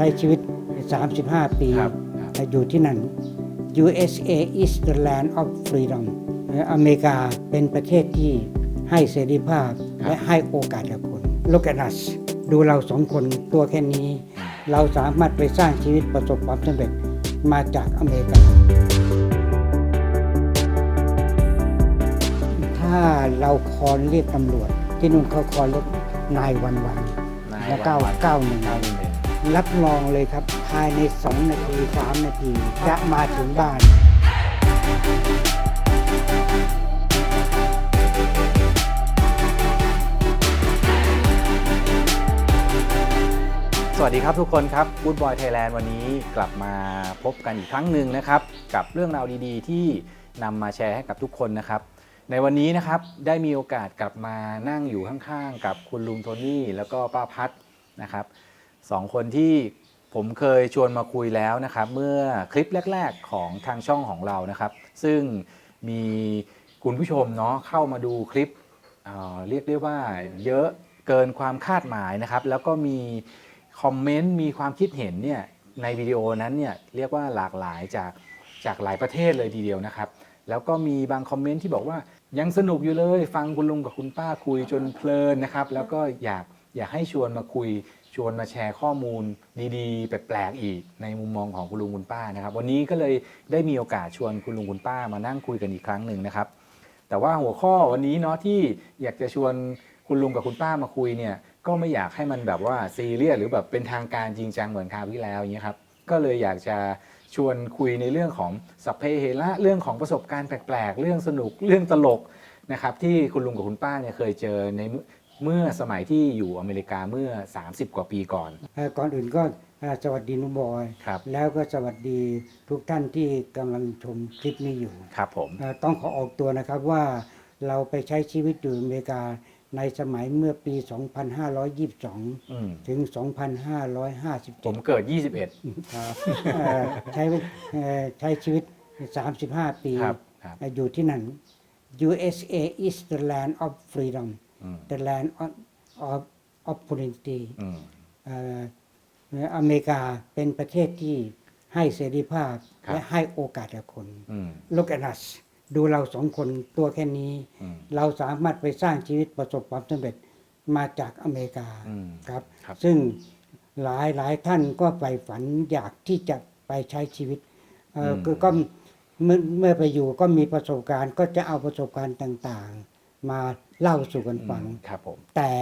ได้ชีวิต 35 ปีครับครับอยู่ที่นั่น USA is the land of freedom อเมริกาเป็นประเทศที่ให้เสรีภาพและให้โอกาสกับคน Look at us ดูเราสองคนตัวแค่นี้ เราสามารถไปสร้างชีวิตประสบความสำเร็จมาจากอเมริกา ถ้าเราคอนเรียกตำรวจ ที่นู่นเขาคอนเรียกนายวันวัน นายและวันเก้าวันเก้าหนึ่ง เก้าหนึ่งหนึ่ง รับรองเลยครับ ภายใน 2 นาที 3 นาที จะมาถึงบ้าน สวัสดีครับทุกคนครับ Good Boy Thailand วันนี้กลับมาพบกันอีกครั้งหนึ่งนะครับ กับเรื่องราวดีๆ ที่นำมาแชร์ให้กับทุกคนนะครับในวันนี้นะครับได้มีโอกาสกลับมานั่งอยู่ข้างๆ กับคุณลุงโทนี่แล้วก็ป้าพัดนะครับ สองคนที่ผมเคยชวนมาคุยแล้วนะครับ เมื่อคลิปแรก ๆ ของทางช่องของเรานะครับ ซึ่งมีคุณผู้ชมเนาะเข้ามาดูคลิปเเรียกได้ว่าเยอะเกินความคาดหมายนะครับ แล้วก็มีคอมเมนต์มีความคิดเห็นเนี่ยในวิดีโอนั้นเนี่ยเรียกว่าหลากหลายจากจากหลายประเทศเลยทีเดียวนะครับ แล้วก็มีบางคอมเมนต์ที่บอกว่ายังสนุกอยู่เลย ฟังคุณลุงกับคุณป้าคุยจนเพลินนะครับ แล้วก็อยากอยากให้ชวนมาคุย ชวนมาแชร์ข้อมูลดีๆ แปลกๆอีกในมุมมองของคุณลุงคุณป้านะครับ วันนี้ก็เลยได้มีโอกาสชวนคุณลุงคุณป้ามานั่งคุยกันอีกครั้งหนึ่งนะครับ แต่ว่าหัวข้อวันนี้เนาะที่อยากจะชวนคุณลุงกับคุณป้ามาคุยเนี่ยก็ไม่อยากให้มันแบบว่าซีเรียสหรือแบบเป็นทางการจริงจังเหมือนคราวที่แล้วอย่างเงี้ยครับก็เลยอยากจะชวนคุยในเรื่องของสัพเพเหระเรื่องของประสบการณ์แปลกๆ เรื่องสนุกเรื่องตลกนะครับที่คุณลุงกับคุณป้าเนี่ยเคยเจอใน เมื่อเมื่อสมัยที่อยู่อเมริกาเมื่อ 30 กว่าปีก่อน เอ่อก่อนอื่นก็เอ่อสวัสดีนุบอย ครับ แล้วก็สวัสดีทุกท่านที่กำลังชมคลิปนี้อยู่ครับผม เอ่อต้องขอออกตัวนะครับว่าเราไปใช้ชีวิตอยู่อเมริกาในสมัยเมื่อปี 2522 อืมถึงผม2557เกิดครับเอ่อใช้เอ่อใช้ชีวิต 35 ปีครับครับเอ่ออยู่ที่นั่น USA is the land of freedom อืม the land of, of opportunity อืมเอ่ออเมริกาเป็นประเทศที่ให้เสรีภาพครับและให้โอกาสกับคนอืม Look at us ดูเราสองคนตัวแค่นี้อืมเราสามารถไปสร้างชีวิตประสบความสำเร็จมาจากอเมริกาอืมครับครับซึ่งหลายหลายท่านก็ใฝ่ฝันอยากที่จะไปใช้ชีวิตเอ่ออมก็ก็เมื่อเมื่อไปอยู่ก็มีประสบการณ์ก็จะเอาประสบการณ์ต่าง ๆ มา เล่าสู่กันฟังอืมครับผมแต่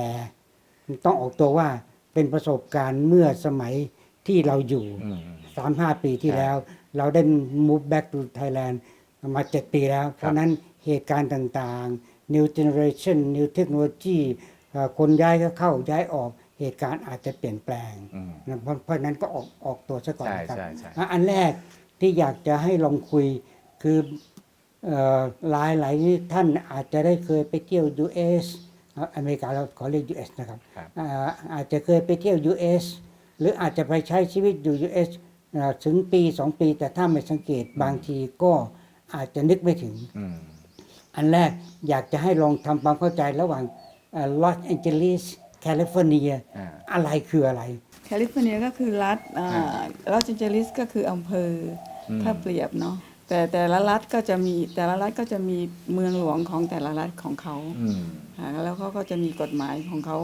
ต้องออกตัวว่าเป็นประสบการณ์เมื่อสมัยที่เราอยู่อืมสามห้าปีที่ครับแล้ว เราได้ move back to Thailand มาเจ็ดปีแล้ว เพราะฉะนั้นเหตุการณ์ต่างๆ new generation new technology เอ่อคนย้ายก็เข้าย้ายออกเหตุการณ์อาจจะเปลี่ยนแปลงอืมนะเพราะเพราะฉะนั้นก็ออกออกตัวซะก่อนใช่นะครับใช่ใช่อะอันแรกที่อยากจะให้ลองคุยคือเอ่อ หลายหลายท่านอาจจะได้เคยไปเที่ยว US อะอเมริกาเราขอเรียก US นะครับครับอ่าอาจจะเคยไปเที่ยว US หรืออาจจะไปใช้ชีวิตอยู่ US อ่าถึงปีสองปี แต่ถ้าไม่สังเกตบางทีก็อาจจะนึกไม่ถึงอืมอันแรกอยากจะให้ลองทำความเข้าใจระหว่างลอสแอนเจลิสแคลิฟอร์เนียอ่าอะไรคืออะไร แคลิฟอร์เนียก็คือรัฐอ่าลอสแอนเจลิสก็คืออำเภออมถ้าเปรียบเนาะ แต่แต่ละรัฐก็จะมีแต่ละรัฐก็จะมีเมืองหลวงของแต่ละรัฐของเขาอืม อ่าแล้วเขาก็จะมีกฎหมายของเขา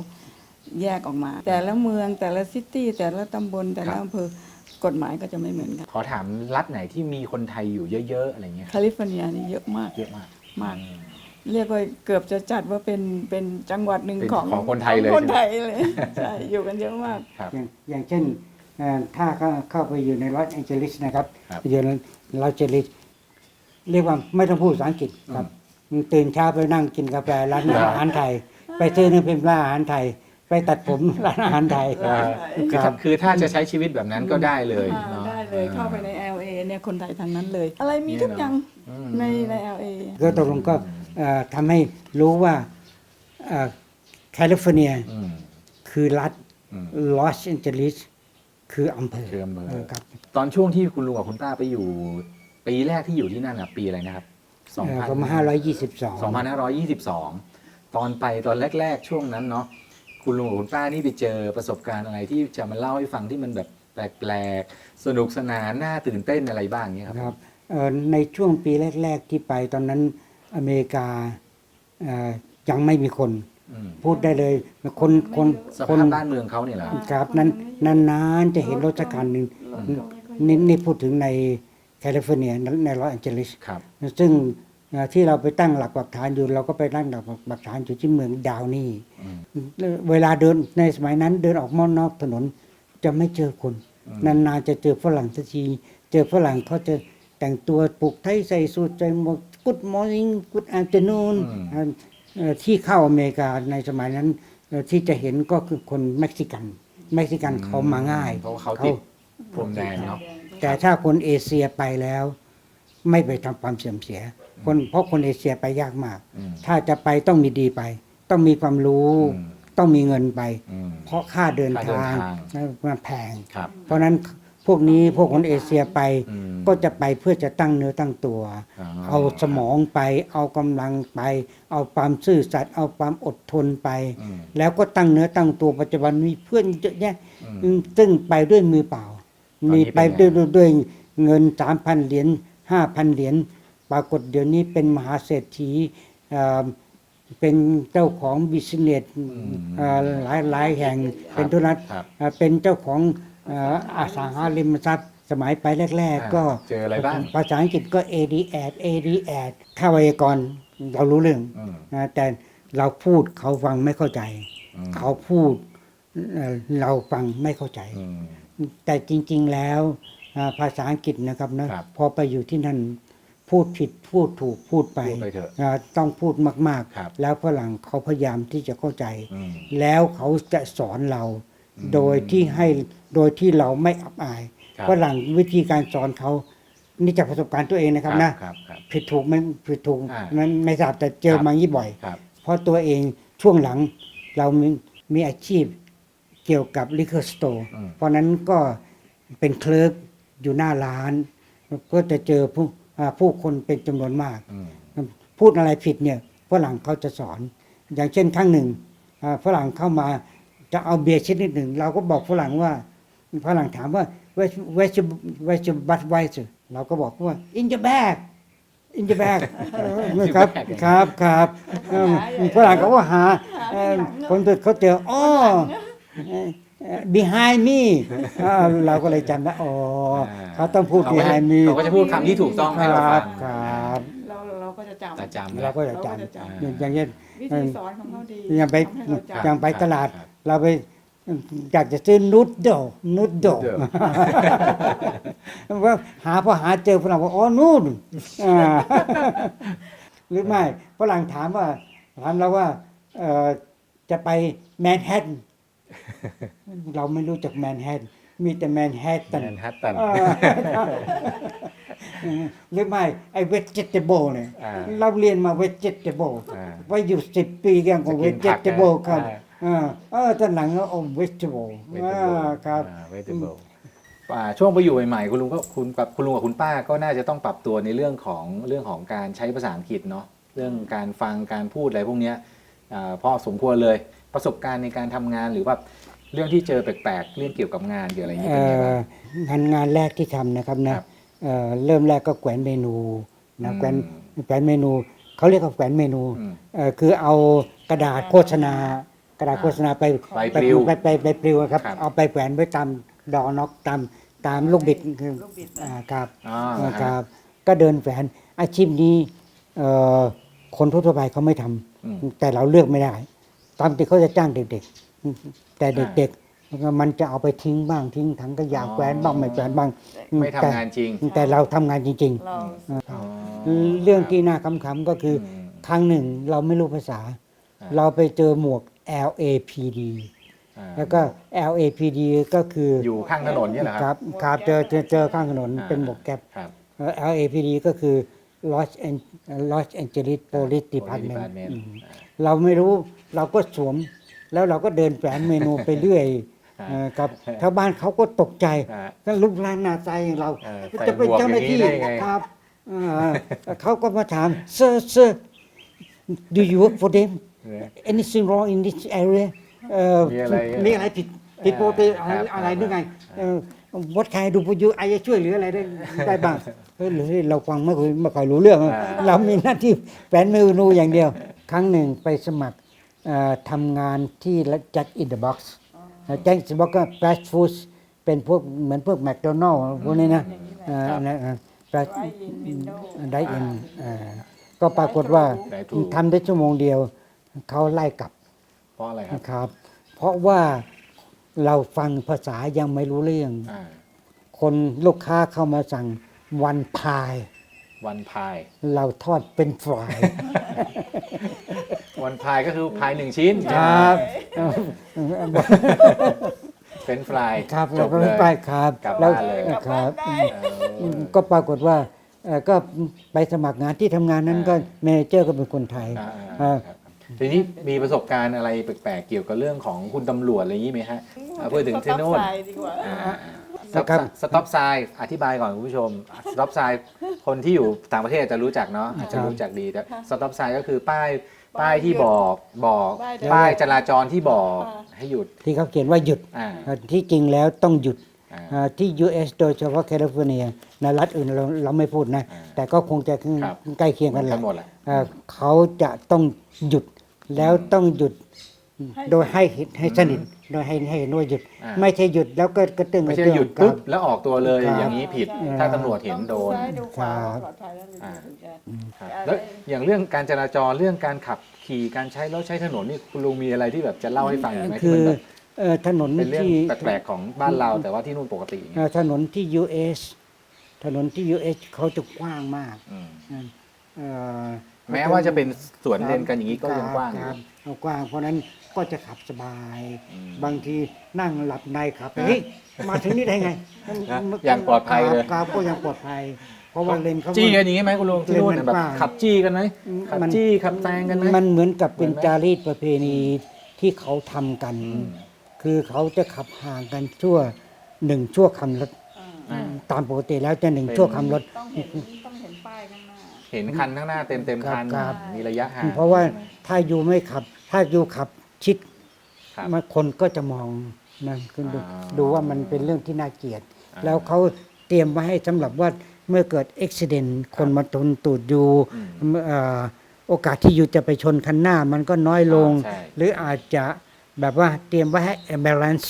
แยกออกมา แต่ละเมืองแต่ละซิตี้แต่ละตำบลแต่ละอำเภอกฎหมายก็จะไม่เหมือนกัน ขอถามรัฐไหนที่มีคนไทยอยู่เยอะๆอะไรเงี้ยแคลิฟอร์เนียนี่เยอะมาก เยอะมากมาก อืมเรียกว่าเกือบจะจัดว่าเป็นเป็นจังหวัดหนึ่งเป็นของของคนไทยเลย ของคนใช่ไหมไทยเลยใช่อยู่กันเยอะมาก ครับ อย่างอย่างเช่นเอ่อถ้าเข้าเข้าไปอยู่ในลอสแองเจลิสนะครับครับ อยู่ใน ลอสแองเจลิสเรียกว่าไม่ต้องพูดภาษาอังกฤษครับตื่นเช้าไปนั่งกินกาแฟร้านครับอาหารไทย ไปซื้อนึงเป็นร้านอาหารไทย ไปตัดผมร้านอาหารไทยเอ่อคือครัถ้าบ คือถ้าจะใช้ชีวิตแบบนั้นก็ได้เลยอ่าเนาะ ได้เลยเข้าไปใน LA เนี่ยคนไทยทางนั้นเลย อะไรมีทุกอย่างอืม ในใน LA ก็ตกลงก็เอ่อทำให้รู้ว่าแคลิฟอร์เนียอืม คือรัฐอืมลอสแองเจลิสคืออำเภอคืออำเภอ ครับ ตอนช่วงที่คุณลุงกับคุณป้าไปอยู่ปีแรกที่อยู่ที่นั่นอะปีอะไรนะครับสองเอ่อพันประมาณห้าร้อยยี่สิบสองสองพันห้าร้อยยี่สิบสองตอนไปตอนแรก ๆ ช่วงนั้นเนาะคุณลุงกับคุณป้านี่ไปเจอประสบการณ์อะไรที่จะมาเล่าให้ฟังที่มันแบบแปลกๆสนุกสนานน่าตื่นเต้นอะไรบ้างเนี้ยครับครับเอ่อในช่วงปีแรก ๆ ที่ไปตอนนั้นอเมริกาเอ่อยังไม่มีคนอืมพูดได้เลยคนคนสคนภาพบ้านเมืองเขาเนี่ยเหรอครับ นั้นนานๆจะเห็นรถสักคันหนึ่งรถก็ไม่ค่อย นี่นี่พูดถึงในแคลิฟอร์เนียในลอสแอนเจลิสครับ ซึ่งเอ่อที่เราไปตั้งหลักปักฐานอยู่เราก็ไปตั้งหลักปักฐานอยู่ที่เมืองดาวนี่อืมเวลาเดินในสมัยนั้นเดินออกมอนอกถนนจะไม่เจอคนอืมนานๆจะเจอฝรั่งสักที เจอฝรั่งเขาจะแต่งตัวปลุกไทยใส่สูทใส่หมวก Good morning Good afternoon อืมเอ่อที่เข้าอเมริกาในสมัยนั้นเอ่อที่จะเห็นก็คือคนเม็กซิกัน เม็กซิกันเขามาง่ายเพราะว่าเขาติด พรมแดนเนาะแต่ถ้าคนเอเชียไปแล้ว ไม่ไปทำความเสื่อมเสีย คนเพราะคนเอเชียไปยากมากอืมถ้าจะไปต้องมีดีไป ต้องมีความรู้อืมต้องมีเงินไปอืมเพราะค่าเดินค่าเดินทางทางมันแพงครับเพราะฉะนั้นพวกนี้พวกคนเอเชียไปอืมก็จะไปเพื่อจะตั้งเนื้อตั้งตัวอ๋อเอาสมองไป เอากำลังไป เอาความซื่อสัตย์เอาความอดทนไปอืมแล้วก็ตั้งเนื้อตั้งตัวปัจจุบันมีเพื่อนเยอะแยะอืมซึ่งไปด้วยมือเปล่าตอนนี้ มีไปเป็นไงด้วยด้วยด้วยเงินสามพันเหรียญห้าพันเหรียญปรากฏเดี๋ยวนี้เป็นมหาเศรษฐีเอ่อเป็นเจ้าของบิสเนสเอ่อหลายหลายแห่งเป็นธุรกิจครับเอ่อเป็นเจ้าของเอ่ออสังหาริมทรัพย์สมัยไปแรกอ่าๆก็เจออะไรบ้างภาษาอังกฤษก็ AD ad AD ad ข้าวยากรเรารู้เรื่องอืมนะแต่เราพูดเขาฟังไม่เข้าใจอืมเขาพูดเอ่อเราฟังไม่เข้าใจอืม แต่จริง ๆแล้วอ่าภาษาอังกฤษนะครับนะครับพอไปอยู่ที่นั่นพูดผิดพูดถูกพูดไปพูดไปเถอะอ่าต้องพูดมากครับๆแล้วฝรั่งเขาพยายามที่จะเข้าใจอืมแล้วเขาจะสอนเราอืมโดยที่ให้โดยที่เราไม่อับอายครับฝรั่งวิธีการสอนเขานี่จากประสบการณ์ตัวเองนะครับนะครับครับผิดถูกไม่ผิดถูกอ่ามันไม่ทราบแต่เจอครับมางี้บ่อยครับเพราะตัวเองช่วงหลังเรามีมีอาชีพ เกี่ยวกับลิ q อ r สโตร์อืมเพราะนั้นก็เป็นเคลิร์กอยู่หน้าร้าน ก็จะเจอผู้อ่าผู้คนเป็นจำนวนมากอืมพูดอะไรผิดเนี่ยฝรั่งเขาจะสอน อย่างเช่นครั้งหนึ่งอ่าฝรั่งเข้ามาจะเอาเบียร์ชนิดหนึ่ง เราก็บอกฝรั่งว่าฝรั่งถามว่า where where your where your Budweiser เราก็บอกว่า in the bag in the bag เออครับครับครับเออฝรั่งเขาก็หาเออคนสุดเขาเจออ๋อ behind me อ่าเราก็เลยจำได้อ๋อเขาต้องพูดเขาก็จะ behind me เขาก็จะพูดคำที่ถูกต้องคให้เรารัฟับงครับเราเราก็จะจำ จะจำ เราก็จะเราก็จะจำจำอย่างอย่างเช่นวิธีสอนของเขาดีอย่างไปทำให้เราจำ อย่างไปครับตลาด ครับ เราไปอยากจะซื้อนูดโดนูดโดนูดโดว่าหาพอหาเจอฝรั่งว่าอ๋อนู่นอ่าหรือไม่ฝรั่งถามว่าถามเราว่าเอ่อจะไปแมนฮัตตัน เราไม่รู้จักแมนฮัตตันมีแต่แมนฮัตตันแมนฮัตตันอ่าหรือไม่ไอ้เวจเจเบิลเนี่ยอ่าเราเรียนมาเวจเจเบิลอ่าไว้อยู่สิบปีกันของจะเวกินจผักเจเบิลนะครับอ่าเออตอนหลังก็โอ้เวจเจเบิล vegetable ครับอ่า vegetable อ่าช่วงไปอยู่ใหม่ๆคุณลุงก็คุณกับคุณลุงกับคุณป้าก็น่าจะต้องปรับตัวในเรื่องของเรื่องของการใช้ภาษาอังกฤษเนาะเรื่องการฟังการพูดอะไรพวกเนี้ยอ่าพอสมควรเลย ประสบการณ์ในการทำงานหรือว่าเรื่องที่เจอแปลกๆ เรื่องเกี่ยวกับงานเกี่ยวอะไรอย่างเงี้ยเอ่เป็นไงอบ้าง งานงานแรกที่ทำนะครับนะครับเอ่อเริ่มแรกก็แขวนเมนูนะอืมแขวนแขวนเมนูเขาเรียกว่าแขวนเมนูอืมเอ่อคือเอากระดาษโฆษณา กระดาษโฆษณาไปใบปลิวไปไปไปปลิวครับครับ เอาไปแขวนไว้ตามดอน็อกตามตามลูกบิดคือลูกบิดอ่าครับอ๋อเอ่อฮะครับก็เดินแขวนอาชีพนี้เอ่อคนทั่วๆไปเขาไม่ทำอืม แต่เราเลือกไม่ได้ ตามที่เขาจะจ้างเด็กๆ แต่เด็กๆ มันจะเอาไปทิ้งบ้างทิ้งถังขยะอ๋อแขวนบ้างไม่แขวนบ้างไม่ทำงานจริง แต่แต่เราทำงานจริง เราอ๋อๆเรื่องที่น่าขำๆก็คืออมครั้งหนึ่งเราไม่รู้ภาษา อ่า เราไปเจอหมวก LAPD อ่าแล้วก็ LAPD ก็คือออยู่ข้างถนนเนี่ยเหรอคครัรับ บครับเจอเจอเจอข้างถนนอ่า เป็นหมวกแก๊ป ครับเอ่ อ LAPD ก็คือ Los An- Los Angeles Police Department Department อืมเราไม่รู้เราก็สวม แล้วเราก็เดินแฝงเมนูไปเรื่อยอ่าเอ่อกับชาวบ้านเขาก็ตกใจอ่าถ้าลูกหลานหน้าใจอย่างเรา เออจะเป็นใส่หมวกเจ้าหน้าที่อย่างนี้ได้ไง ครับเอ่อเขาก็มาถาม sir sir do you work for them เนี่ย anything wrong in this area เอ่อมีอะไรมีอะไรผิดผิดปกติอะไรครับอะไรหรือไงเอ่อ วัดใครดูพยุไอจะช่วยเหลืออะไรได้ได้บ้างเฮ้ยหรือเราฟังไม่ค่อยไม่ค่อยรู้เรื่องอ่าเรามีหน้าที่แฟนมือนูอย่างเดียว ครั้งหนึ่งไปสมัครเอ่อทำงานที่จัดอินเดอะบ็อกซ์แจ็คบ็อกก็ฟาสต์ฟู้ดเป็นพวกเหมือนพวกแมคโดนัลล์พวกนี้นะเอ่อนะเอ่อ fast ไว้ยินวินโดว์ได้อินก็ปรากฏว่าได้ถูกทำได้ชั่วโมงเดียวเขาไล่กลับเพราะอะไรครับนะครับเพราะว่า เราฟังภาษายังไม่รู้เรื่องอ่าคนลูกค้าเข้ามาสั่งวันพาย วันพาย เราทอดเป็นฝรายวันพายก็คือพายหนึ่งชิ้นครับ เป็นฟรายครับจเราบก็เลยไปครับกลับแล้วบ้านเลยครับเออก็ปรากฏว่าเอ่อก็ไปสมัครงานที่ทำงานนั้นอ่าก็เมเนเจอร์ก็เป็นคนไทยอ่าเอ่อครับ ทีนี้มีประสบการณ์อะไรแปลกๆเกี่ยวกับเรื่องของคุณตำรวจอะไรอย่างนี้ไหมฮะเอาพูดถึงที่โน่นสต็อปไซด์ดีกว่าสต็อปสต็อปไซน์อธิบายก่อนคุณผู้ชมสต็อปไซน์คนที่อยู่ต่างประเทศจะรู้จักเนาะอาจจะรู้จักดีแต่สต็อปไซน์ก็คือป้ายป้ายที่บอกบอกป้ายแดงป้ายจราจรที่บอกให้หยุดที่เขาเขียนว่าหยุดอ่าเอ่อที่จริงแล้วต้องหยุดอ่าเอ่อ ที่ US โดยเฉพาะแคลิฟอร์เนียในรัฐอื่นเราเราไม่พูดนะอ่าแต่ก็คงจะครับใกล้เคียงเหมืกัอนนแหกัละนหมดแหละเอ่อเขาจะต้องหยุดแล้วต้องหยุดโดยให้เห็นให้สนิทโดยให้ให้เห็นว่าหยุด อ่า ไม่ใช่หยุดแล้วก็กระตึงไม่ใช่กระตึงหยุดครัปุ๊บ บ แล้วออกตัวเลยครับอย่างนี้ผิดอ่าถ้าตำรวจเห็นโดนซ้ายดูขวาครับปลอดภัยแล้วถึงอ่าจะ ครับอะไรแล้ว อย่างเรื่องการจราจรเรื่องการขับขี่การใช้รถใช้ถนนนี่คุณลุงมีอะไรที่แบบจะเล่าให้ฟังอีกไหมที่คือมันแบบ เอ่อถนนเป็นเรื่องที่แปลกๆของบ้านเราแต่ว่าที่นู่นปกติอย่างเอ่เงี้อยถนนที่ US ถนนที่ US เขาจะกว้างมากอืมเอ่อแม้ว่าจะเป็นสวนเลนกันอย่างนี้ก็ยังกว้างอคยู่ รับครับกว้าง เพราะฉะนั้นก็จะขับสบาย อืมบางทีนั่งหลับในขับเฮ้ยมาถึงนี่ได้ไงนะอย่างปลอดภัยเลย ครับก็ยังปลอดภัย เพราะว่าเลนเขา จี้กันอย่างนี้ไหมคุณลุงที่นู่นเลนมันแบบกว้างขับจี้กันไหมขับมัน จี้ขับแซงกันไหม มันเหมือนกับเป็นเหมือนไหมจารีตประเพณีที่เขาทำกัน อืม คือเขาจะขับห่างกันชั่วหนึ่งชั่วคำรถอ่าอ่า ตามปกติแล้วจะหนึ่งเป็น ชั่วคำรถ ต้องเห็นต้องเห็นป้ายข้างหน้า เห็นคันข้างหน้าเต็มเต็มๆคัน ครับ มีระยะห่างเพราะว่าถ้าอยู่ไม่ขับ ถ้าอยู่ขับชิดครับ มันคนก็จะมองนะคือดูอ่าดูว่ามันเป็นเรื่องที่น่าเกลียด อ่าแล้วเขาเตรียมไว้ให้สำหรับว่าเมื่อเกิดอุบิเหตุคนมาทนตูดอยู่อืมเอ่อโอกาสที่อยู่จะไปชนคันหน้ามันก็น้อยลง อ่าใช่ หรืออาจจะ แบบว่าเตรียมไว้ให้ ambulance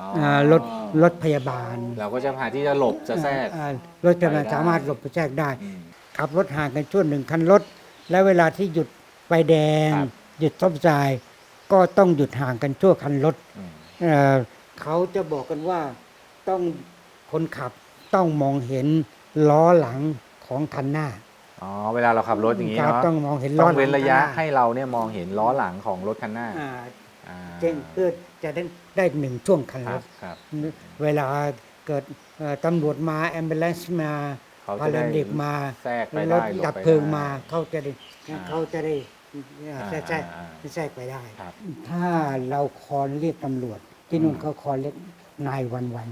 อ๋ออ่ารถรถพยาบาลเราก็จะพาที่จะหลบจะแทรกอ่ารถพยาบาลไปได้ สามารถหลบไปแทรกได้ อืม ขับรถห่างกันช่วงหนึ่งคันรถ แล้วเวลาที่หยุดไฟแดง ครับ หยุดซ่อมสายก็ต้องหยุดห่างกันชั่วคันรถอืมเอ่อเขาจะบอกกันว่าต้องคนขับต้องมองเห็นล้อหลังของคันหน้าอ๋อเวลาเราขับรถอย่างนี้ครับเนาะต้องมองเห็นต้ล้อองหลังเว้นระยะคันหน้าให้เราเนี่ยมองเห็นล้อหลังของรถคันหน้า อ่า อ่าเช่นเพื่อจะได้ได้หนึ่งช่วงคันครรับถครับเวลาเกิดเอ่อตำรวจมาแอมเบลนซ์มาเขาพาจะเรได้นเด็กมาแทรกไปรได้ถหลบดับไปเพลิงได้มาเขาจะได้อ่าเขาจะได้เอ่ออ่าแทรกแทรกอ่าแทรกไปได้ครับถ้าเราคอนเรียกตำรวจ ที่นู่นเขาคอนเรียกนายวันวัน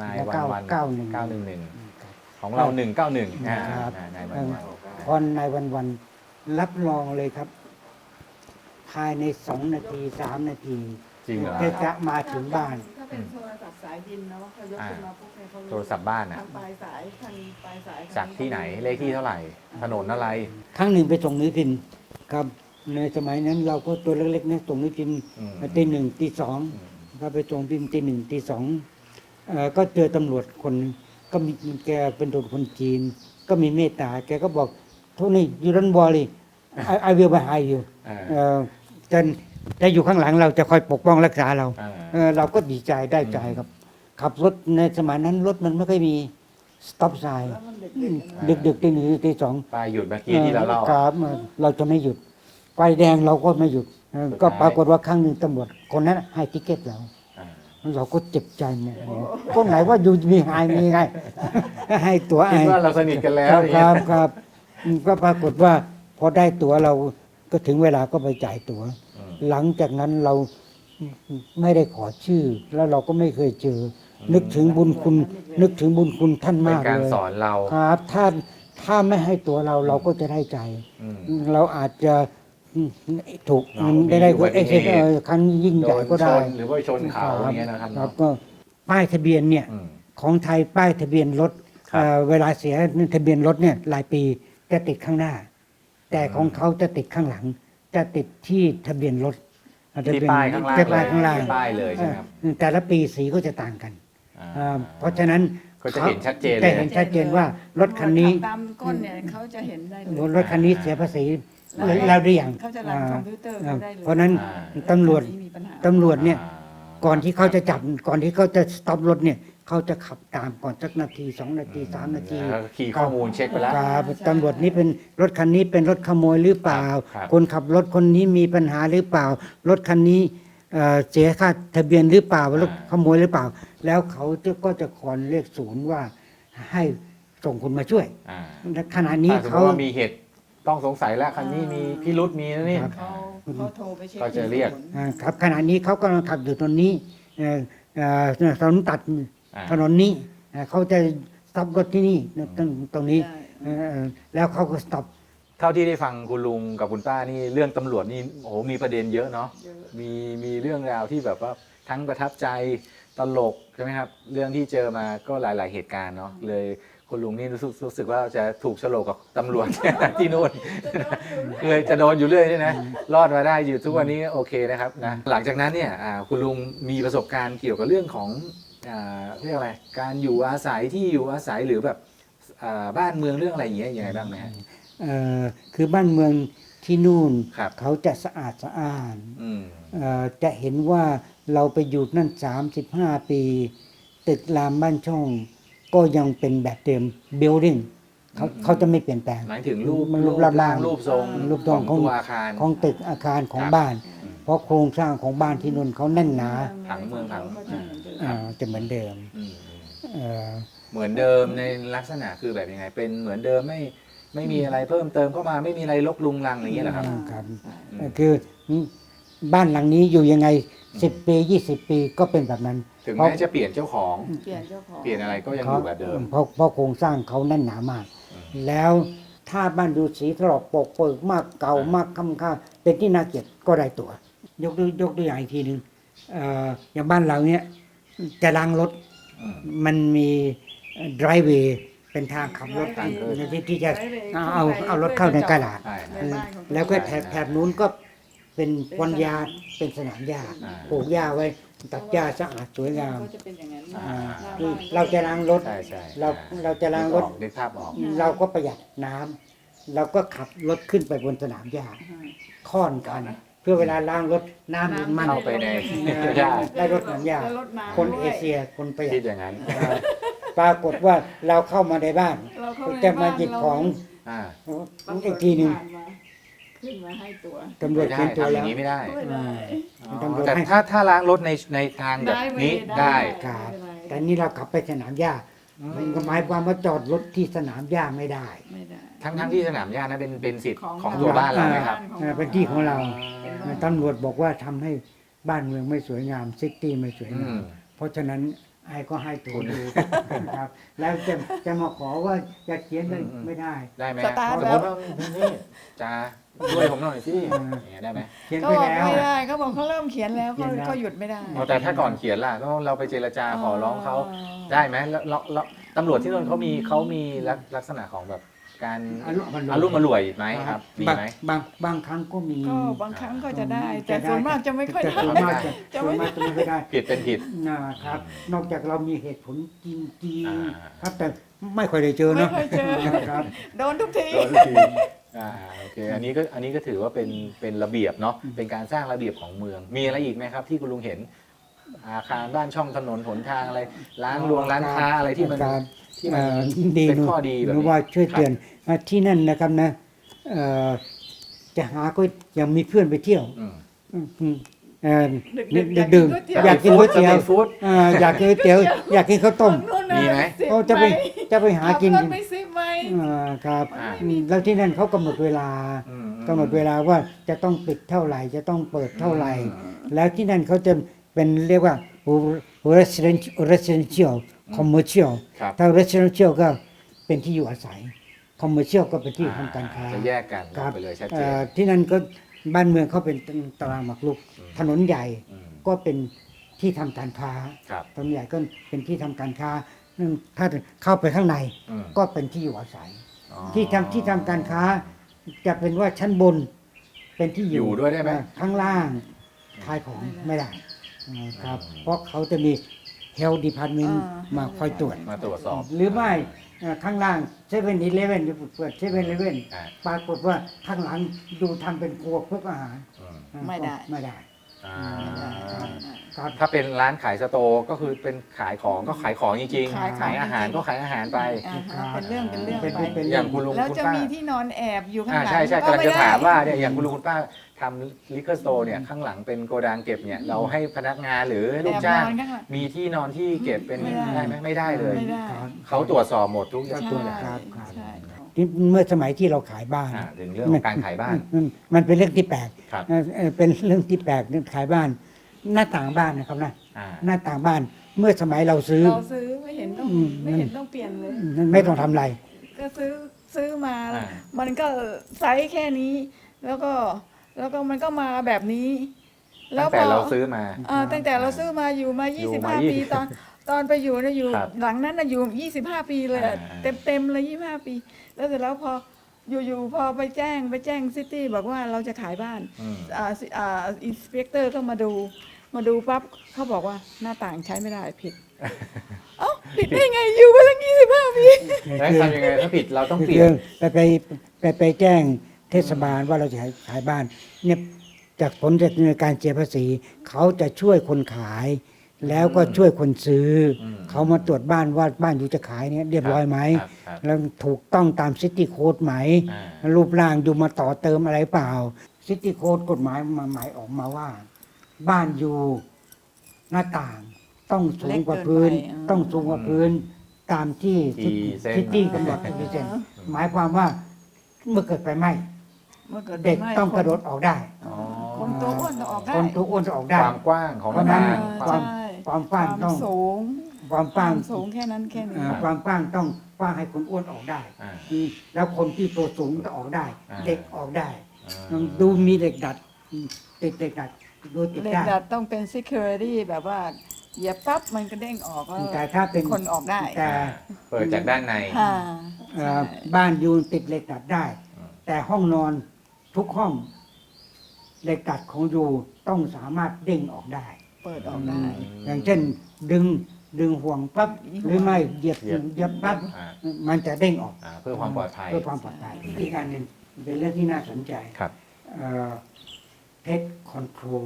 นายแล้ววันเก้าวันเก้าหนึ่งเก้าหนึ่งหนึ่งครับของเราหนึ่งเก้าหนึ่งอ่าครับนายวันวันคอนนายวันวันรับรองเลยครับภายในสองนาทีสามนาทีจริงเหรอจะจะมาถึงบ้าน ถ้าเป็นโทรศัพท์สายดินเนาะเขายกขึ้นมาปุ๊บเนี่ยเขาโทรศัพท์บ้านอะ ทางปลายสายทางปลายสายจากที่ไหนเลขที่เท่าไหร่ ถนนอะไร ครั้งหนึ่งไปส่งนิพินครับในสมัยนั้นเราก็ตัวเล็กๆนะส่งนิพินอืม ตีหนึ่งตีสองอืมก็ไปส่งพิมตีหนึ่งตีสองเอ่อก็เจอตำรวจคนหนึ่งก็มีแกเป็นตัวคนจีน ก็มีเมตตา แกก็บอกโทนี่ยูรันบอลีไอวิลไปหาอยู่อ่า จะจะอยู่ข้างหลังเราจะคอยปกป้องรักษาเราอ่า เออเราก็ดีใจได้ใจครับ ขับรถในสมัยนั้นรถมันไม่ค่อยมีสต็อปไซน์แล้วมันเด็กๆอะนะดึกๆตีหนึ่งตีสองป้ายหยุดเมื่อกี้ที่เราเล่าครับเราจะไม่หยุดไฟแดงเราก็ไม่หยุดเออสุดท้าย ก็ปรากฏว่าครั้งหนึ่งตำรวจคนนั้นให้ติเกตเรา อ่าเราก็เจ็บใจเนี่ยคนไหนว่าอยู่มีหายมีไง ให้ตัวไอ้คิดว่าเราสนิทกันแล้วครับอย่างคเงี้ย รับครับอืมก็ปรากฏว่าพอได้ตั๋วเรา ก็ถึงเวลาก็ไปจ่ายตั๋วอืมหลังจากนั้นเราไม่ได้ขอชื่อ แล้วเราก็ไม่เคยเจอ นึกถึงบุญคุณ นึกถึงบุญคุณท่านเป็นมากการเลย สอนเรา ครับถ้าถ้าไม่ให้ตัวเราเราก็จะได้ใจ อืม เราอาจจะอืมถูกเรามีได้ได้อุบัติเหตุ เออครั้งยิ่งโดใหญ่นก็ชได้นหรือว่าชนเขาอย่างเงี้ยนะครับครับก็ป้ายทะเบียนเนี่ยอืม ของไทยป้ายทะเบียนรถครับ เอ่อเวลาเสียทะเบียนรถเนี่ยรายปีจะติดข้างหน้า แต่ของเขาจะติดข้างหลัง จะติดที่ทะเบียนรถที่ป้ายข้างล่างที่ป้ายข้างล่างที่ป้ายเลยใช่ไหมครับเออแต่ละปีสีก็จะต่างกันอ่าเอ่อเพราะฉะนั้นก็จะเห็นชัดเจนเลยจะเห็นชัดเจนว่ารถคันนี้ตามก้นเนี่ยเขาจะเห็นได้เลยรถคันนี้เสียภาษีแล้วหรือยังเขาจะรันคอมพิวเตอร์อ่าเขาได้เลยเพราะฉะนั้นอ่าตำรวจคันนี้มีปัญหาตำรวจเนี่ยอ่าก่อนที่เขาจะจับก่อนที่เขาจะสต็อปรถเนี่ย เขาจะขับตามก่อนสักนาทีสองนาทีสามนาทีแล้วก็คีย์ข้อมูลเช็คไปแล้ว ครับตำรวจนี่เป็นรถคันนี้เป็นรถขโมยหรือเปล่า ครับ คนขับรถคนนี้มีปัญหาหรือเปล่า รถคันนี้เอ่อเสียค่าทะเบียนหรือเปล่ารถขโมยหรือเปล่า แล้วเขาจะก็จะคอนเรียกศูนย์ว่าให้ส่งคนมาช่วยอ่าและขณะนี้ถ้าสมมเขา ติว่ามีเหตุต้องสงสัยแล้วคันนี้มีพิรุษมีนะนี่ ครับ เขาเขาโทรไปเช็คก็จะเรียกที่ศูนอ่าครับขณะนี้เขากำลังขับอยู่ตรงนี้เอ่อเอ่อถนนตัดอ่า ถนนนี้อ่าเขาจะสต็อปรถที่นี่ตรงตรงนี้ได้เอ่อแล้วเขาก็สต็อปเท่าที่ได้ฟังคุณลุงกับคุณป้านี่เรื่องตำรวจนี่โอ้โหมีประเด็นเยอะเนาะเยอะมีมีเรื่องราวที่แบบว่าทั้งประทับใจตลกใช่ไหมครับ เรื่องที่เจอมาก็หลาย ๆ เหตุการณ์เนาะเลยคุณลุงนี่รู้สึกรู้สึกว่าจะถูกโฉลกกับตำรวจที่นู่นเคยจะโดนอยู่เรื่อยด้วยนะรอดมาได้อยู่ทุกวันนี้โอเคนะครับนะหลังจากนั้นเนี่ยอ่าคุณลุงมีประสบการณ์เกี่ยวกับเรื่องของอ่า เรียกอะไรการอยู่อาศัยที่อยู่อาศัยหรือแบบอ่าบ้านเมืองเรื่องอะไรอย่างเงี้ยยังไงบ้างไหมฮะเอ่อคือบ้านเมืองที่นู่นครับเขาจะสะอาดสะอ้านอืมเอ่อจะเห็นว่าเราไปอยู่นั่น 35 ปี ตึกรามบ้านช่อง ก็ยังเป็นแบบเดิม building เขาอืมเขาจะไม่เปลี่ยนแปลง หมายถึงรูปมันรูปร่างร่างรูปทรงรูปทรงของของตัวอาคาร ของตึกอาคารของครับ บ้าน เพราะโครงสร้างของบ้านที่นู่นเขาแน่นหนาผังเมืองผังขาจะเหมือนเดิมอ่าจะเหมือนเดิมอืมเอ่อเหมือนเดิมในลักษณะคือแบบยังไง เป็นเหมือนเดิมไม่ไม่มีอะไรเพิ่มเติมเข้ามาไม่มีอะไรลกลุงลังอย่างเงี้ยเหรอครับ ครับอืม คือบ้านหลังนี้อยู่ยังไง10ปี20ปีก็เป็นแบบนั้น ถึงเพราะแม้จะเปลี่ยนเจ้าของ เปลี่ยนเจ้าของเปลี่ยนอะไรก็ยังอยู่แบบเดิม เพราะเพราะโครงสร้างเขาแน่นหนามากอืม แล้วถ้าบ้านดูสีถลอกปกเปิกมากเก่ามากค่ำค่าเป็นที่น่าเกลียดก็ได้ตัวยกตัวยกตัวอย่างอีกทีหนึ่งเอ่ออย่างบ้านเราเนี้ยจะล้างรถอืมมันมี driveway เป็นทางขับรถทางขึ้นที่ที่จะเอาเอาเอารถเข้าในกระดาษใช่ในบ้านของเขาแล้วก็แถบแถบนู้นก็เป็นปอนยาเป็นสนามหญ้าอ่าปลูกหญ้าไว้ ตัดหญ้าสะอาดสวยงาม ก็จะเป็นอย่างนั้นอ่าหน้บ้นเราจะล้างรถ ใช่ใช่เราเราจะล้างรถ นึกภาพออก เราก็ประหยัดน้ำเราก็ขับรถขึ้นไปบนสนามหญ้าอ่า ค่อนกัน เพื่อเวลาล้างรถน้ำมันมันเข้าไปในเอ่อหญ้าได้รถสนามหญ้าแล้วรดำคนด้วยเอเชียคนประหยัคิดดอย่างนั้นเอ่อปรากฏว่าเราเข้ามาในบ้านเราเข้าในจะมาบ้นหยิบของอ่าอีกทีหนึ่งผ่ามา ขึ้นมาให้ตัวตำรวไม่จได้เห็นตัวทำอแล้ย่าวงนี้ไม่ได้ไม่ได้อ๋อตำรวจแต่ให้ถ้าถ้าล้างรถในในทางแบบนี้ได้ ครับไม่เป็นไรแต่นี่เราขับไปสนามหญ้ามันก็หมายความว่าจอดรถที่สนามหญ้าไม่ได้ไม่ได้ ทั้งทั้งที่สนามหญ้านั้นเป็นเป็นสิทธิ์ของของเราตัวบ้านเราไหมครับ เออเป็นที่ของเราเป็นบ้านตำรวจบอกว่าทำให้บ้านเมืองไม่สวยงามซิตี้ไม่สวยอืงาม ม เพราะฉะนั้นไอ้ก็ให้ตัวคุณดูนะครับ แล้วจะจะมาขอว่าจะเขียนเลยอืม ไม่ได้ ได้ไหมสตาร์ทสมมติว่านี่จะ ช่วยผมหน่อยสิอย่างเงี้ยได้ไหมเขียนเขาไปบอกแล้ว ไม่ได้เขาบอกเขาเริ่มเขียนแล้วเขีเขายนแล้ว เขาหยุดไม่ได้ เอาแต่ถ้าก่อนเขียนล่ะก็เราไปเจรจาขอร้องเขาได้ไหมแล้วแล้วแล้วตำรวจที่นู่นเขามีเขามีลักลักษณะของแบบการอารมณ์อร่วยอารมณ์มารวยไหมครับมีบางไหม บางบางครั้งก็มีก็บางครั้งก็จะได้ แต่จะได้ส่วนมากจะไม่ค่อยแต่ได้ ส่วนมากจะจะส่วไม่นมากจะไม่ค่อยได้ผิดเป็นผิด นะครับ นอกจากเรามีเหตุผลจริงอ่า ๆครับแต่ไม่ค่อยได้เจอไม่เนาะค่อยเจอครับ โดนทุกที โดนที อ่าโอเคอันนี้ก็อันนี้ก็ถือว่าเป็นเป็นระเบียบเนาะเป็นการสร้างระเบียบของเมือง มีอะไรอีกไหมครับ ที่คุณลุงเห็น อาคารบ้านช่องถนนหนทางอะไร ร้านรวงร้านค้าอะไรที่มันการที่มันเอ่อดีเป็นหนูข้อดีแบบหนูนี้ว่าช่วยครับเตือนอะที่นั่นนะครับนะเอ่อจะหาก็ยังมีเพื่อนไปเที่ยวอืมอืมอืมเอ่อดึกๆดึกดื่มออยากกยากิกินนก๋ก๋ววยยเตี๋เตี๋ยยววฟู้ดอ่าอยากกินก๋วยเตี๋ยวอยากกินข้าวต้มนู่นน่มีไหมสิบโอ้จะไปใบจะไปหากิน ขับรถไปสิบใบ อ่าครับ อ่าอืมแล้วที่นั่นเขากำหนดเวลาอืมกำหนดเวลาว่าจะต้องปิดเท่าไหร่ จะต้องเปิดเท่าไหร่แล้วที่นั่นเขาจะเป็นเรียกว่า residential residential commercial ครับ ถ้า residential ก็เป็นที่อยู่อาศัย commercial ก็เป็นที่ทำการค้า จะแยกกันครับไปเลยชัดเจเอ่นอที่นั่นก็บ้านเมืองเขาเป็นตารางหมากรุก อืม ถนนใหญ่อืมก็เป็นที่ทำการค้า ครับ ถนนใหญ่ก็เป็นที่ทำการค้า ถ้าเข้าไปข้างในอืม ก็เป็นที่อยู่อาศัย อ๋อ ที่ทำที่ทำการค้า จะเป็นว่าชั้นบนเป็นที่ออยู่ยู่ด้วยได้ไหม อ่าข้างล่างขายของไม่ได้อ่าครับ เพราะเขาจะมี health department อ่ามาคอยตรวจ มาตรวจสอบ หรือไม่เอ่อข้างล่างเซเว่นอีเลเว่นเปิดเซเว่นอีเลเว่นอ่า ปรากฏว่าข้างหลังดูทำเป็นครัวพวกอาหารอืมอ่าไม่ได้ ไม่ได้ อ่าครับ ถ้าเป็นร้านขายสโตร์ก็คือเป็นขายของก็ขายของจริงขายๆของขายอาหารจริงๆก็ขายอาหารไป อ่าฮะเป็นเรื่องเป็นเรื่องเป็นไป เป็น อย่างคุณลุงแล้วคุณจะป้ามีที่นอนแอบอยู่ข้างอ่าหลังใช่ใช่ก็กำลังไม่จะได้ถามว่าเนี่ยอย่างคุณลุงคุณป้าทำลิ q เ r อร์สโตร์เนี่ยข้างหลังเป็นโกดังเก็บเนี่ยเราให้พนักงานหรือลูกจ้างแอบนอนข้างหลัง มีที่นอนที่เก็บเป็นไม่ได้ ได้ไหมไม่ได้เลย ไม่ได้ครับเขาตรวจสอบหมดทุกอย่าง ใช่ทุกอย่างครับครับ ใช่ที่ เมื่อสมัยที่เราขายบ้านอ่าถึงเรื่องของการขายบ้าน อืมมันเป็นเรื่องที่แปลกครับ เอ่อเอ่อเป็นเรื่องที่แปลกเรื่องขายบ้าน หน้าต่างบ้านนะครับนะอ่า หน้าต่างบ้านเมื่อสมัยเราซื้อ เราซื้อไม่เห็นต้องอืม ไม่เห็นต้องเปลี่ยนเลยไม่ต้องทำอะไร ก็ซื้อซื้อมา อ่า มันก็ไซส์แค่นี้ แล้วก็แล้วก็มันก็มาแบบนี้ตั้งแต่เราซื้อมา อ่าตั้งแต่เราซื้อมาอยู่มา อยู่มา25 ปี 20 ตอน ตอนไปอยู่นะอยู่ครับหลังนั้นนะอยู่25ปีเลยอะอ่า เต็มเต็มๆเลย25ปี แล้วเสร็จแล้วพออยู่ๆพอไปแจ้งไปแจ้งซิตี้บอกว่าเราจะขายบ้าน อืม อ่าซิอ่าอินสเปกเตอร์ก็มาดูมาดูปั๊บเขาบอกว่าหน้าต่างใช้ไม่ได้ผิด เอ้าผิดได้ไงอยู่มาตั้ง25ปี แล้วทำยังไงถ้าผิดเราต้องเปลี่ยคืน อไปไปไปไปแจ้งเทศบาลว่าเราจะขายขายบ้านเนี่ยจากผลจากการเสียภาษีเขาจะช่วยคนขาย แล้วก็ช่วยคนซื้ออมเขามาตรวจบ้านว่าบ้านอยู่จะขายเนี่ยเรียบร้อยไหม ครับครับแล้วถูกต้องตามซิตี้โค้ดไหม อ่า รูปร่างดูมาต่อเติมอะไรเปล่าซิตี้โค้ดกฎหมายมาหมายออกมาว่า บ้านอยู่หน้าต่าง ต้องสูงกว่าพื้น เล็กเกินไปอ่า ต้องสูงกว่าพื้น ตามที่กี่เซน ซิตี้กำหนดกี่เซนหมายความว่าเมื่อเกิดไฟไหม้เมื่อเกิดเด็กไฟไหม้ต้องกระโดดออกได้ อ๋อคนตัวอ้วนต้องออกได้ คนตัวอ้วนจะออกได้ ความกว้างของเพราะฉะนั้นบ้านใช่ ความกว้างต้องสูงความกควาว้าง มสูงแค่นั้นแค่นี้ เอ่อความกว้างต้องกว้างให้คนอ้วนออกได้อ่า อืมแล้วคนที่ตัวสูงก็ออกได้ อ่า เด็กออกได้อ่าดูมีเด็กดัดติดเด็กดัดดูติดเด็กได้ดัดต้องเป็น security แบบว่าเหยียบปั๊บมันก็เด้งออกแล้วแต่ถ้าเป็นคนออกได้แต่เปิดจากด้านในค่ะเอ่อใช่บ้านยูนติดเหล็กดัดได้ อืมแต่ห้องนอนทุกห้องเหล็กดัดของยูต้องสามารถเด้งออกได้ เปิดออกได้อย่างเช่นดึงดึงห่วงปั๊บอีห่วงหรือไม่เหยียบเหยียบเหยียบปั๊บอ่ามันจะเด้งออกอ่าเพื่อความปลอดภัย เพื่อความปลอดภัยอีกอันหนึ่งเป็นเรื่องที่น่าสนใจครับ เพชคอนโทรล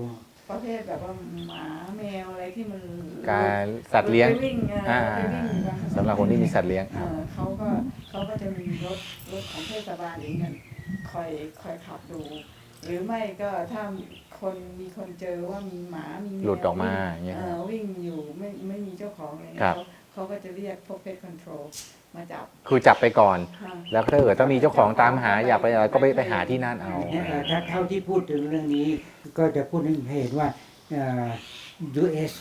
ประเภทแบบว่าหมาแมวอะไรที่มันการสัตว์เลี้ยงไปวิ่งอะอ่าไปวิ่งกันสำหรับคนที่มีสัตว์เลี้ยง เอ่อเขาก็เขาก็จะมีรถรถของเทศบาลเองกันคอยคอยขับดู หรือไม่ก็ถ้า คนมีคนเจอว่ามีหมา มีแมวหลุดออกมาอย่างเงี้ยเอ่อวิ่งอยู่ไม่ไม่มีเจ้าของอะไรเงี้ครัยบเขาเขาก็จะเรียกพวกเพชคอนโทรลมาจับคือจับไปก่อน ค่ะ แล้วถ้าเกิดต้องมีเจ้าของตามหาอยากไปอะไรก็ไปไปหาที่นั่นเอา เนี่ยเอ่อถ้าเท่าที่พูดถึงเรื่องนี้ ก็จะพูดให้เห็นว่าเอ่อ US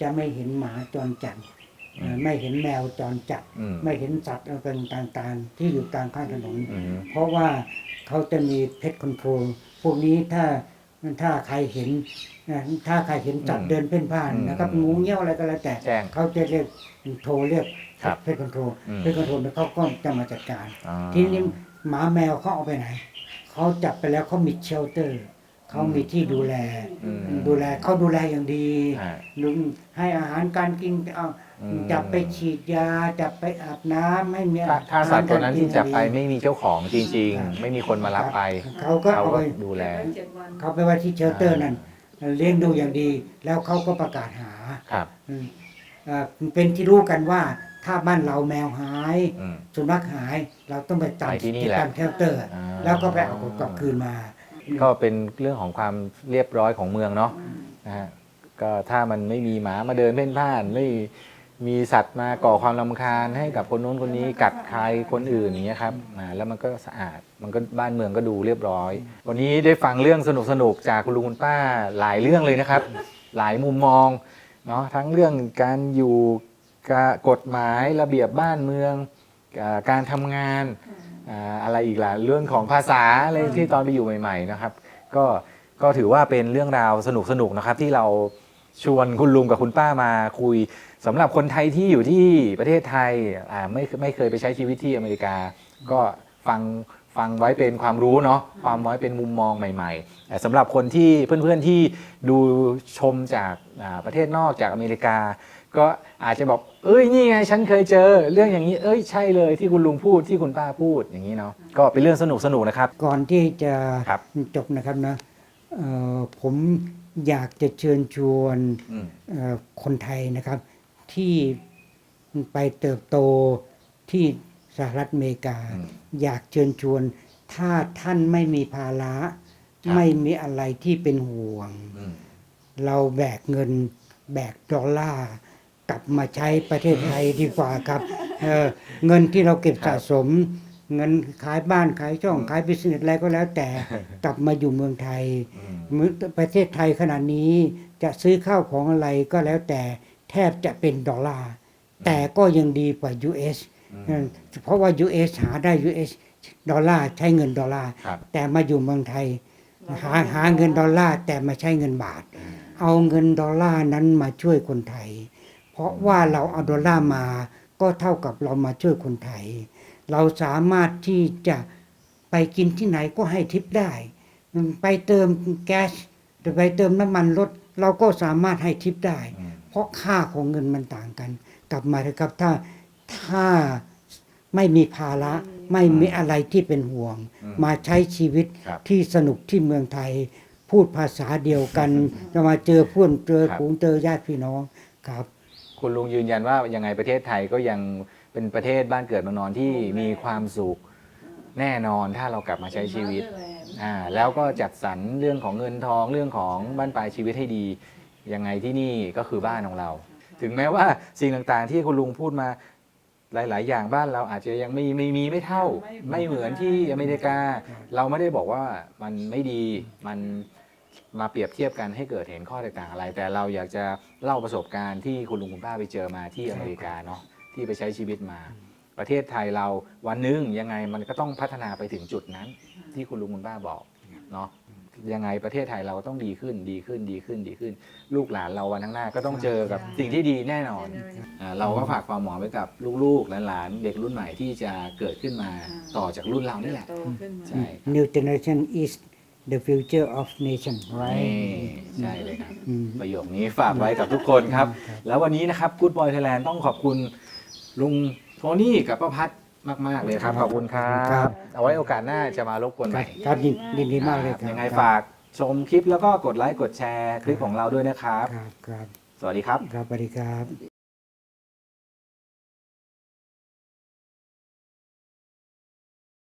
จะไม่เห็นหมาจรจัดเอ่อไม่เห็นแมวจรจัด อืมไม่เห็นสัตว์เป็นต่างๆ ที่อยู่ตามข้างถนน อืม เพราะว่าเขาจะมีเพ t คอนโทรลพวกนี้ถ้า ถ้าใครเห็นนะถ้าใครเห็นสัตว์เดินเพ่นพ่านนะครับงูเงี้ยวอะไรก็แล้วแต่แจ้งเขาจะเรียกโทรเรียกครับเพ t คอนโทรลอืมเพ t คอนโทรลเขาก็จะมาจัดการอ่าทีนี้หมาแมวเขาเอาไปไหนเขาจับไปแล้วเขามีเชลเตอร์ เขามีที่ดูแล อืม ดูแลเขาดูแลอย่างดีอ่า ลุงให้อาหารการกินเอาอืม จับไปฉีดยาจับไปอาบน้ำให้มีถ้าถ้าสัตว์ตัวนั้นที่จับไปอาหารการกินไม่มีเจ้าของจริง ๆ ไม่มีคนมารับไปเขาก็เขาเอาก็ไปดูแลเก็บไว้เจ็ดวันเขาไปไว้ที่เชลเตอร์นั่นเลี้ยงดูอย่างดี แล้วเขาก็ประกาศหาครับ อืมเอ่อเป็นที่รู้กันว่า ถ้าบ้านเราแมวหาย อืม สุนัขหายเราต้องไปจับไปที่นี่แหละ ตามเชลเตอร์ อ่าแล้วก็ไปเอากลับคืนมา ก็เป็นเรื่องของความเรียบร้อยของเมืองเนาะนะฮะก็ถ้ามันไม่มีหมามาเดินเพ่นพ่านไม่มีสัตว์มาก่อความรำคาญให้กับคนนู้นคนนี้กัดใครคนอื่นอย่างเงี้ยครับอ่าแล้วมันก็สะอาดมันก็บ้านเมืองก็ดูเรียบร้อย วันนี้ได้ฟังเรื่องสนุกสนุกๆจากคุณลุงคุณป้าหลายเรื่องเลยนะครับ หลายมุมมองเนาะทั้งเรื่องการอยู่กะกฎหมายระเบียบบ้านเมืองอ่าการทำงาน อ่าอะไรอีกล่ะเรื่องของภาษาอะไรที่ตอนไปอยู่ใหม่ๆนะครับ ก็ก็ถือว่าเป็นเรื่องราวสนุกๆนะครับที่เราชวนคุณลุงกับคุณป้ามาคุยสำหรับคนไทยที่อยู่ที่ประเทศไทยอ่าไม่ไม่เคยไปใช้ชีวิตที่อเมริกา ก็ฟังฟังไว้เป็นความรู้เนาะความไว้เป็นมุมมองใหม่ๆแต่สำหรับคนที่เพื่อนๆที่ดูชมจากอ่าประเทศนอกจากอเมริกา ก็อาจจะบอก เอ้ยนี่ไงฉันเคยเจอเรื่องอย่างนี้ เอ้ยใช่เลยที่คุณลุงพูดที่คุณป้าพูดอย่างนี้เนาะก็เป็นเรื่องสนุกสนุกๆนะครับ ก่อนที่จะครับจบนะครับนะเอ่อผมอยากจะเชิญชวนอืม เอ่อคนไทยนะครับ ที่ไปเติบโตที่สหรัฐอเมริกา อืมอยากเชิญชวน ถ้าท่านไม่มีภาระ ครับ ไม่มีอะไรที่เป็นห่วง อืม เราแบกเงินแบกดอลลาร์ กลับมาใช้ประเทศไทยดีกว่าครับเออเงินที่เราเก็บครัสะบสม เงินขายบ้านขายช่องขายบิสเนสอะไรก็แล้วแต่กลับมาอยู่เมืองไทยอืมเมืองประเทศไทยขนาดนี้จะซื้อข้าวของอะไรก็แล้วแต่แทบจะเป็นดอลลาร์แต่ก็ยังดีกว่า US อืมเพราะว่า US หาได้ US ดอลลาร์ใช้เงินดอลลาร์ครับแต่มาอยู่เมืองไทย หาหาเงินดอลลาร์แต่มาใช้เงินบาท เอาเงินดอลลาร์นั้นมาช่วยคนไทย เพราะว่าเราเอาดอลลาร์มาก็เท่ากับเรามาช่วยคนไทย เราสามารถที่จะไปกินที่ไหนก็ให้ทิปได้ ไปเติมแก๊สหรือไปเติมน้ำมันรถ เราก็สามารถให้ทิปได้อืมเพราะค่าของเงินมันต่างกัน กลับมาเถอะครับถ้าถ้าไม่มีภาระไม่มีอะไรที่เป็นห่วงอืมมาใช้ชีวิตครับที่สนุกที่เมืองไทย พูดภาษาเดียวกัน จะมาเจอเพื่อนเจอครับฝูงเจอญาติพี่น้องครับ คุณลุงยืนยันว่ายังไงประเทศไทยก็ยังเป็นประเทศบ้านเกิดเมืองนอนที่มีความสุขแน่นอนถ้าเรากลับมาใช้ชีวิตอ่าแล้วก็จัดสรรเรื่องของเงินทองเรื่องของบ้านปลายชีวิตให้ดียังไงที่นี่ก็คือบ้านของเรา ถึงแม้ว่าสิ่งต่างๆที่คุณลุงพูดมาหลาย ๆ อย่างบ้านเราอาจจะยังไม่ไม่มีไม่เท่า ไม่ไม่เหมือนที่อเมริกา เราไม่ได้บอกว่ามันไม่ดีมัน มาเปรียบเทียบกันให้เกิดเห็นข้อแตกต่างอะไร แต่เราอยากจะเล่าประสบการณ์ที่คุณลุงคุณป้าไปเจอมาที่อเมริกาเนาะที่ไปใช้ชีวิตมา ประเทศไทยเราวันหนึงยังไงมันก็ต้องพัฒนาไปถึงจุดนั้น ที่คุณลุงคุณป้าบอกเนาะยังไงประเทศไทยเราต้องดีขึ้นดีขึ้นดีขึ้นดีขึ้น ลูกหลานเราวันข้างหน้าก็ต้องเจอกับสิ่งที่ดีแน่นอนอ่าเราก็ฝากความหวังไว้กับลูกๆหลานๆเด็กรุ่นใหม่ที่จะเกิดขึ้นมาต่อจากรุ่นเรานี่แหละ โตขึ้นมา ใช่ New generation is the future of nation นี่ right ใช่เลยครับ อืม ประโยคนี้ฝากไว้กับทุกคนครับ ครับ แล้ววันนี้นะครับ Good Boy Thailand ต้องขอบคุณลุงโทนี่กับป้าพัดมาก ๆ เลยครับ ขอบคุณครัครับบเอาไว้โอกาสหน้าจะมารบกวนใหม่ครับยินยินดีมากเลยครับยังไงฝากชมคลิปแล้วก็กดไลค์กดแชร์คลิปของเราด้วยนะครับ ครับครับสวัสดีครับ ครับสวัสดีครับ